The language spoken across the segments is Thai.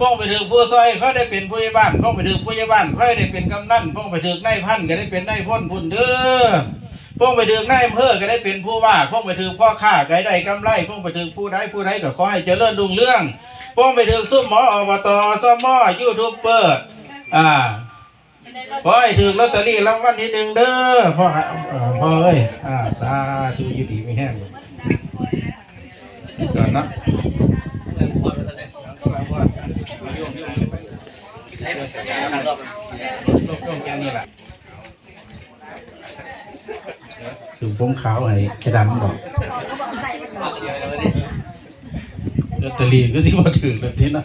พ้องไปถึงผู้ซอยเขาได้เป็นผู้ใหญ่บ้านพ้องไปถึงผู้ใหญ่บ้านเขาได้เป็นกำนันพ้องไปถึงนายพันก็ได้เป็นนายพ้นพุ่นเด้อพ้องไปถึงนายอำเภอก็ได้เป็นผู้ว่าพ้องไปถึงพ่อข้าก็ได้กำไรพ้องไปถึงผู้ใดผู้ใดก็ขอให้เจริญรุ่งเรื่องพ้องไปถึงซุ้มหมออบตซมม่อยูทูบเบอร์อ่าขอให้ถึงลอตเตอรี่รางวัลที่หนึ่งเด้อพ่อพ่อเอ้ยอ่าสาธุยุดีไม่แห้งก่อนเนาะลงๆแค่นี้แหละ ถึงผมขาวไอ้แค่ดำบอกลอตเตอรี่ก็สิบ่ถึงแล้วทีนะ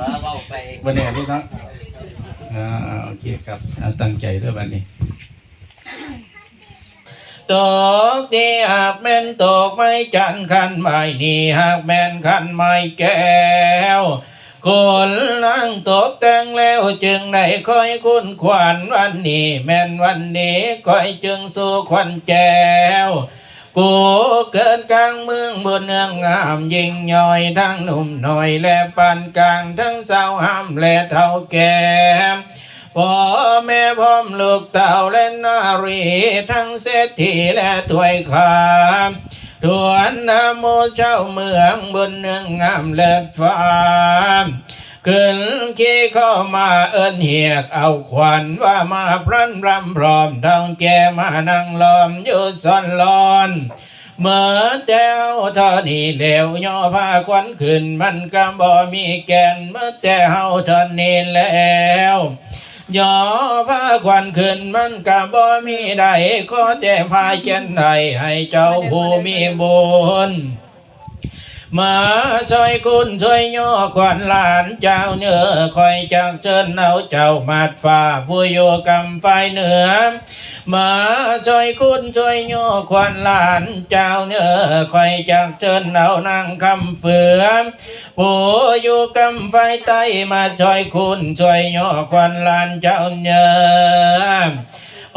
ว่าเว้าไปวันนี้นี่นะอ่าโอเคครับตั้งใจด้วยวันนี้ตกที่หากแม่นตกไม่จันคันไม่นี่หากแม่นคันไม่แก้ว คนนั่งตกแต่งแล้วจึงได้คอยคุณขวัญวันนี้แม่นวันนี้คอยจึงสู่ขวัญแก้วกูเกิดกลางเมืองบนเนืองงามยิ่งย่อยทั้งหนุ่มหน่อยและปานกลางทั้งสาวห้ามและเท่าแก่พ่อแม่พร้อมลูกเต่าและนารีทั้งเศรษฐีและถวยคาม ทวนนโมเจ้าเมืองบนเนืองงามเลิศฟ้าขึ้นขี่เข้ามาเอิ้นเหียกเอาขวัญว่ามาพรันรำพร้อมทองแกมานั่งล้อมอยู่ซ่อนลอนเมื่อแต้วเท่านี้เดียวย่อผ้าควันขึ้นมันก็บ่มีแกนเมื่อแต่เฮาเท่านี้แล้ว ย่อพระควันขึ้นมันกับ่มีใดขอแต่พาเจนใดให้เจ้าผู้มีบุญ มาช่วยคุณช่วยย่อควันหลานเจ้าเนื้อคอยจังเชิญเอาเจ้ามาดฟ้าผู้อยู่กำไฟเหนือมาช่วยคุณช่วยย่อควันหลานเจ้าเนื้อคอยจังเชิญเอานางคำเฟือผู้อยู่กำไฟใต้มาช่วยคุณช่วยย่อควันหลานเจ้าเนื้อ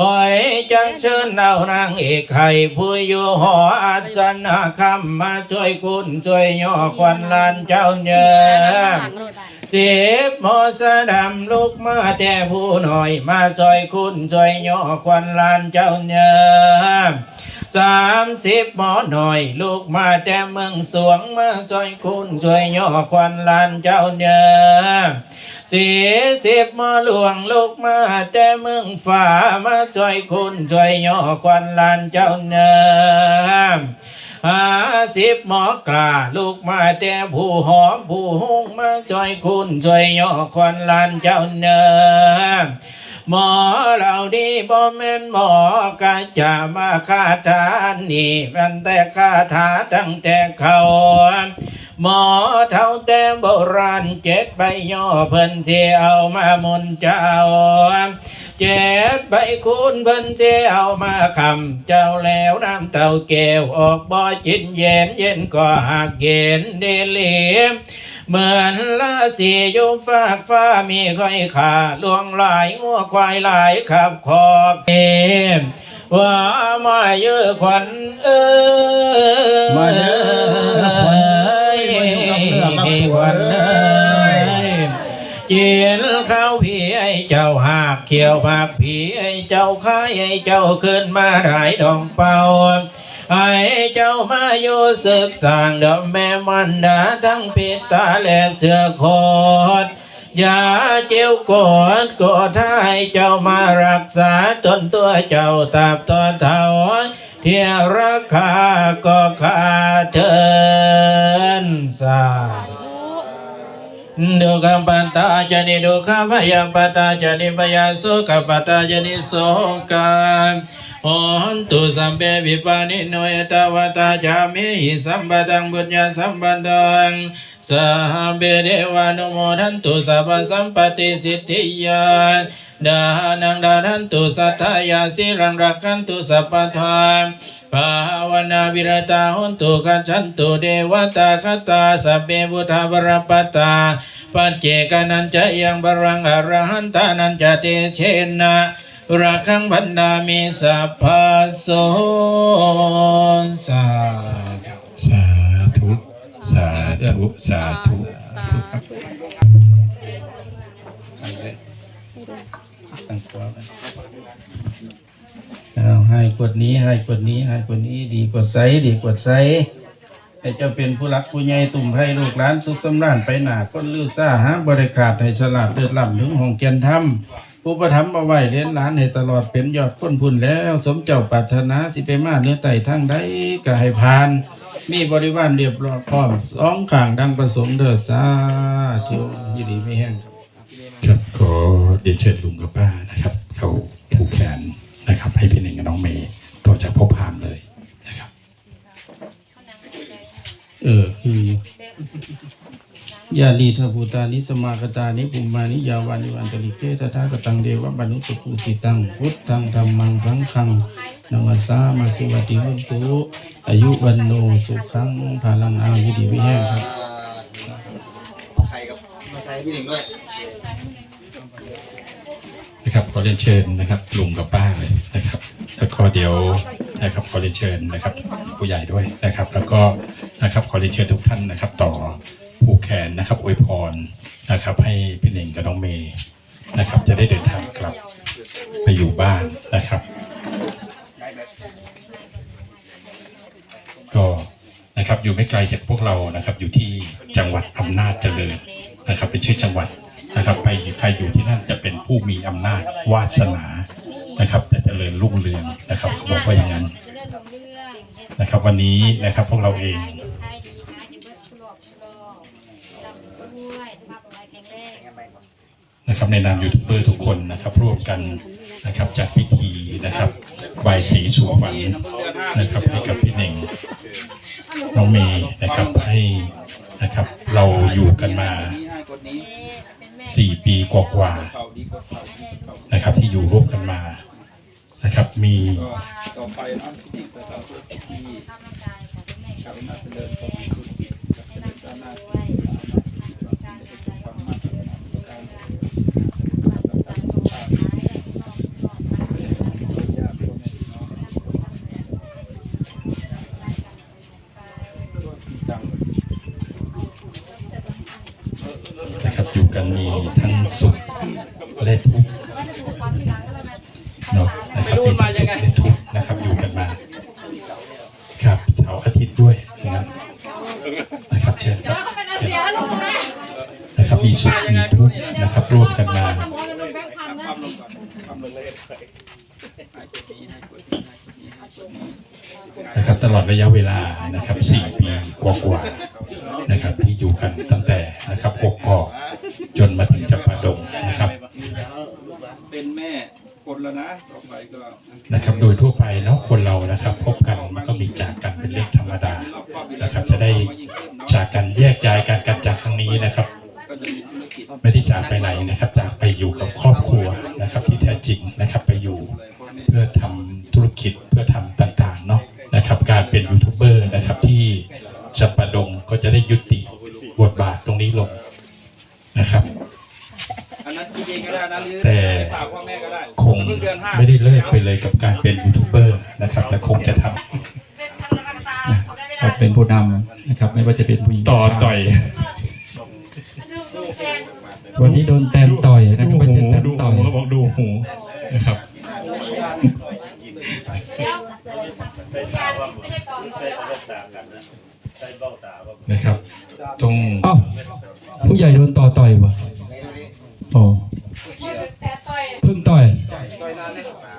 หอ้ยจังเชิญเอานางเอกให้ผู้อยู่หออาสนะคำมาช่วยคุณช่วยย่อควันลานเจ้าเนื้อสิบหมอสะดำลุกมาแต่ผู้หน่อยมาช่วยคุณช่วยย่อควันลานเจ้าเนื้อ สามสิบหมอหน่อยลูกมาแต่เมืองสวงมาช่วยคุณช่วยย่อควันลานเจ้าเนื้อสี่สิบหมาหลวงลูกมาแต่เมืองฝ่ามาช่วยคุณช่วยย่อควันลานเจ้าเนิมห้าสิบหมอกลาลูกมาแต่ผู้หอมผู้หงมาช่วยคุณช่วยย่อควันลานเจ้าเนิม หมอเราดีบ่แม่นหมอกาจะมาคาถานี่มันแต่คาถาตั้งแต่เขาหมอเท่าแต่โบราณเจ็ดใบย่อเพิ่นที่เอามามุนเจ้า เจ็ดใบคูณเพิ่นที่เอามาคำเจ้าแล้วน้ำเต้าแก้วออกบ่อจินเย็นเย็นก็หักเย็นเดลีม เหมือนลาสียูฟากฟ้ามีค่อยขาลวงหลายงัวควายหลายขับคอกเอมว่ามาเยอะขวัญเอ้ยมาเด้อขวัญเอ้ยมาอยู่กับเรือกับผัวขวัญเอ้ยกินข้าวผีไอ้เจ้าหากเขียวหากผีไอ้เจ้าค้ายไอ้เจ้าขึ้นมาได้ดองเป่า ให้เจ้ามาอยู่สืบสางดอกแม่มันดาทั้งปิตาและเสือโคดอย่าเจียวโกดโกดถ้าให้เจ้ามารักษาจนตัวเจ้าตาบตัวเท่าเที่ยราคาก็ขาดเทินสาดุขปัตตาจนิดุขพยาปัตตาจนิพยาสุขปัตตาจนิโสกา โอนตุสัมเปวิปานิโนยตาวตาจามิหิสัมปตังบุญญาสัมปันตังสัเปเดวานุโมทันตุสัพสัมปติสิทธิยานดานังดานันตุสัทธายาสิรังรักขันตุสัพพทานภาวนาวิรตาหุนตุกัจฉันตุเดวตาคตาสัพเพพุทธบรปตาปัจเจกานันจะยังบรังอรหันตานันจะเตเชนะ รักขังบันดามิสัพพะโสสาสาธุสาธุสาธุสาธุตั้งตัวเอาให้กดนี้ให้กดนี้ให้กดนี้ดีกดไซดีกดไซให้เจ้าเป็นผู้รักผู้ใหญ่ตุ่มให้ลูกหลานสุขสำราญไปหนาคนลือซ่าหาบริการให้ฉลาดเดือดลำถึงหองเกียนธรรม ผู้ประทับมาไว้เลี้ยงหลานให้ตลอดเป็นยอดพ้นพุ่นแล้ว สมเจ้าปรารถนาสิไปมาเนื้อไต่ทางใดก็ให้ผ่าน มีบริวารเรียบร้อยพร้อมสองข้างดังประสงค์เด้อสาธุยินดีไม่แห้งครับขอเรียนเชิญลุงกับป้านะครับ เขาผูกแขนนะครับ ให้พี่หนึ่งกับน้องเมย์ต่อจากพ่อพามเลยนะครับ เออคือ ยาลีทภูตานิสมากตานิปุมมานิยาวานิวันตลิเกตถาคตังเดวะบรรนุสุภูติตังพุทธังธรรมังสังฆังนามัสสามาสุวัติหุนตุอายุวันโนสุขังพาลังอายุดีวิแห้งครับใครกับใครพี่หนึ่งด้วยนะครับขอเรียนเชิญนะครับลุงกับป้าเลยนะครับ แล้วก็เดี๋ยวนะครับขอเรียนเชิญนะครับ ผู้ใหญ่ด้วยนะครับ แล้วก็นะครับขอเรียนเชิญทุกท่านนะครับ ต่อผูกแข นนะครับอวยพรนะครับ ให้พี่หน่งกับน้องเมย์นะครับ จะได้เดินทางกลับไปอยู่บ้านนะครับ ก็นะครับอยู่ไม่ไกลจากพวกเรานะครับ อยู่ที่จังหวัดอำนาจเจริญนะครับ เป็นชื่อจังหวัดนะครับ ไปใครอยู่ที่นั่นจะเป็นผู้มีอำนาจวาสนานะครับ จะเจริญรุ่งเรืองนะครับเขาบอกว่าอย่างนั้นนะครับ วันนี้นะครับพวกเราเอง ขายดีขายดีเบิดชุลอกชุลอกลำด้วยสุขภาพแข็งแรง นะครับในนามยูทูบเบอร์ทุกคนนะครับร่วมกันนะครับจัดพิธีนะครับบายสีสู่ขวัญนะครับให้กับพี่เน่งน้องเมย์นะครับให้นะครับเราอยู่กันมาสี่ปีกว่าๆนะครับที่อยู่ร่วมกันมานะครับมี ต่อไปนะพี่หนึ่งจะทำธุรกิจที่ ทำร่างกายของแม่ กลับมาเจริญธุรกิจกับเจริญก้าวหน้า ด้วยการเงินไหล ความมาตรฐานการ สังคมหาย ญาติพ่อแม่พี่น้องดัง นะครับอยู่ กันมีทั้งสุขและทุกข์เนาะนะครับมีทั้งสุขและทุกข์นะครับอยู่กันมา ครับเสาร์อาทิตย์ด้วยนะครับนะครับเชิญครับนะครับมีสุขมีทุกข์นะครับร่วมกันมาความลงก่อนะครับตลอดระยะเวลานะครับสี่ปีกว่าๆนะครับที่อยู่กันตั้งแต่นะครับกกอก จนมาถึงจับปาดงนะครับเป็นแม่คนแล้วนะต่อไปก็นะครับ โดยทั่วไปเนาะคนเรานะครับ พบกันมันก็มีจากกันเป็นเรื่องธรรมดานะครับ จะได้จากกันแยกย้ายกันกันจากครั้งนี้นะครับไม่ได้จากไปไหนนะครับ จากไปอยู่กับครอบครัวนะครับ ที่แท้จริง คงเพิ่งเดือนห้าไม่ได้เลิกไปเลยกับการเป็นยูทูบเบอร์นะครับ แต่คงจะทำเขาเป็นผู้นำนะครับ ไม่ว่าจะเป็นผู้หญิงต่อต่อย วันนี้โดนแตนต่อยนะครับไม่ใช่แตนดูต่อยหูเขาบอกดูหูนะครับนะครับ ตรงเอ้าผู้ใหญ่โดนต่อต่อยป่ะโอ้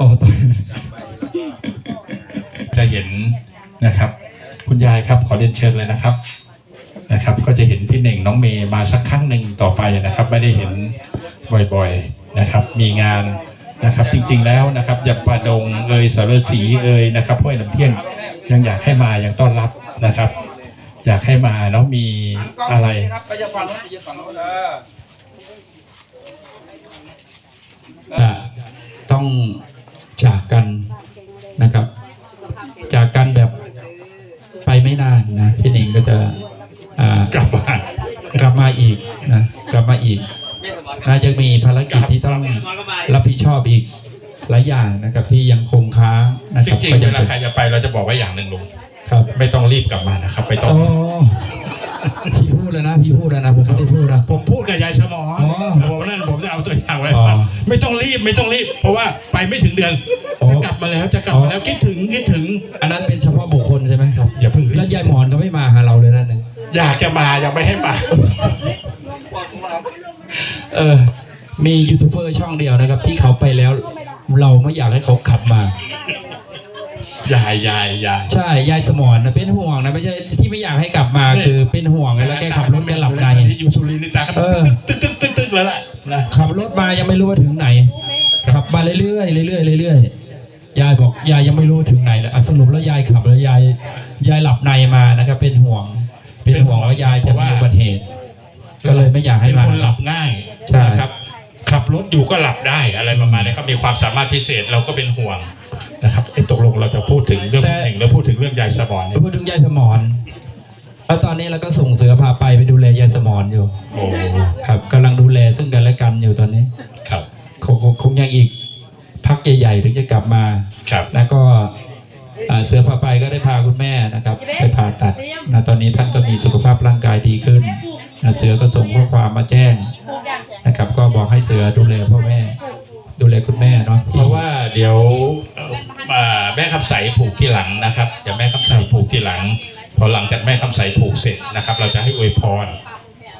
อ๋อต่อยจะเห็นนะครับ คุณยายครับขอเรียนเชิญเลยนะครับนะครับ ก็จะเห็นพี่เน่งน้องเมย์มาสักครั้งหนึ่งต่อไปนะครับ ไม่ได้เห็นบ่อยๆนะครับ มีงานนะครับ จริงๆแล้วนะครับอย่าประดงเอยสารสีเอยนะครับห้วยลำเที่ยงยังอยากให้มายังต้อนรับนะครับ อยากให้มาเนาะมีอะไรครับไรถไปจะต้อง จากกันนะครับ จากกันแบบไปไม่นานนะพี่หนิงก็จะอ่ากลับมากลับมาอีกนะกลับมาอีกน่าจะมีภารกิจที่ต้องรับผิดชอบอีกหลายอย่างนะครับที่ยังคงค้างนะจครับริงๆก็เวยังลาใครจะไปเราจะบอกว่าอย่างหนึ่งลุงครับ ไม่ต้องรีบกลับมานะครับไปต้อโอ้ง พี่พูดแล้วนะพี่พูดแล้วนะผมไม่ได้พูดนะ ผมพูดกับยายสมออ๋อผมนั่นผมจะเอาตัวอย่างไว้อ๋อฟังไม่ต้องรีบไม่ต้องรีบ เพราะว่าไปไม่ถึงเดือนอ๋อ จะกลับมาแล้วจะกลับมาแล้วคิดถึงคิดถึงอันนั้นเป็นเฉพาะบุคคลใช่ไหมครับอย่าเพิ่งรีบแล้วยายหมอนก็ไม่มาหาเราเลยนั่นเองอยากจะมายังไม่ให้มาเออ มียูทูบเบอร์ช่องเดียวนะครับ ที่เขาไปแล้ว เราไม่อยากให้เขาขับมา ยายยายยาย ใช่ยายสมอนนะเป็นห่วงนะไม่ใช่ที่ไม่อยากให้กลับมาคือเป็นห่วงแล้วแกขับรถแกหลับใน ที่อยู่สุรินทร์นี่ตาก็เออ ตึ๊กตึ๊กตึ๊กตึ๊กแล้วล่ะนะขับรถมายังไม่รู้ว่าถึงไหน ขับมาเรื่อยๆเรื่อยๆเรื่อยๆยายบอกยายยังไม่รู้ถึงไหนแล้วอะสรุปแล้วยายขับแล้วยายยายหลับในมานะครับ เป็นห่วง เป็นห่วงว่ายายจะมีอุบัติเหตุก็เลยไม่อยากให้เป็นมา คนหลับง่ายใช่ นะครับ ขับรถอยู่ก็หลับได้อะไรประมาณนี้ครับมีความสามารถพิเศษเราก็เป็นห่วงนะครับไอ้ตกลงเราจะพูดถึงเรื่องหนึ่งแล้วพูดถึงเรื่องยายสมอนเนี่ยพูดถึงยายสมอนแล้วตอนนี้เราก็ส่งเสือพาไปไปดูแลยายสมอนอยู่ โอ้ครับกำลังดูแลซึ่งกันและกันอยู่ตอนนี้ ครับคงคงคงยังอีก พักใหญ่ๆถึงจะกลับมา ครับ แล้วก็อ่าเสือพาไปก็ได้พาคุณแม่นะครับ ไปผ่าตัดนะตอนนี้ท่านก็มีสุขภาพร่างกายดีขึ้นนะ เสือก็ส่งข้อความมาแจ้งนะครับ ก็บอกให้เสือดูแลพ่อแม่ ดูแลคุณแม่เนาะเพราะว่าเดี๋ยวเอ่ออ่าแม่คำใสผูกที่หลังนะครับเดี๋ยวแม่คำใสผูกที่หลังพอหลังจากแม่คำใสผูกเสร็จนะครับ เราจะให้อวยพร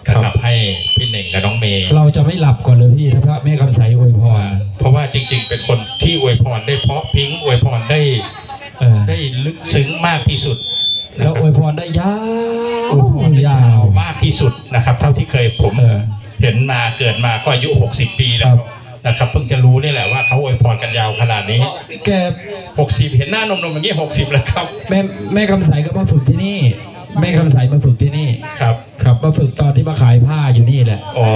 นะครับให้พี่เน่งกับน้องเมย์เราจะไม่หลับก่อนเลยพี่ถ้าพระแม่คำใสอวยพรเพราะว่าจริง ๆ เป็นคนที่อวยพรได้เพราะพริ้งอวยพรได้เออได้ลึกซึ้งมากที่สุดนะแล้วครัอบวยพรได้ยาอวยพรได้ยายาววมาก ที่สุดนะครับ เท่าที่เคยผมเออ เห็นมาเกิดมาก็อายุ 60 ปีแล้ครัวบนะครับ เพิ่งจะรู้นี่แหละว่าเขาอวยพรกันยาวขนาดนี้ แก60 เห็นหน้านมๆอย่างนี้ 60 แล้วครับ แม่แม่คำใสก็มาฝึกที่นี่ แม่คำใสมาฝึกที่นี่ครับครับมาฝึกตอนที่มาขายผ้าอยู่นี่แหละอ๋อ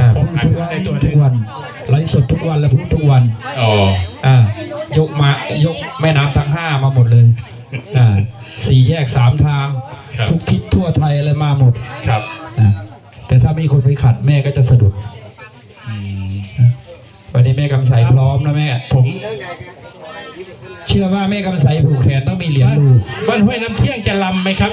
อ่าผพูมดอ่านทุกวันได้ตัวหทุนึกงวันไลฟ์สดทุกวันและพูดทุกวันอ๋ออ่ายกมายกแม่น้ำทั้งห้ามาหมดเลยอ่าสี่แยกสามทางครับทุกทิศทั่วไทยอะไรมาหมดครับอ่าแต่ถ้ามีคนไปขัดแม่ก็จะสะดุดอืมวันนี้แม่กำใสพร้อมนะแม่ผม เชื่อว่าแม่กำไสผูกแขนต้องมีเหรียญดูบ้านห้วยน้ำเที่ยงจะลำไหมครับ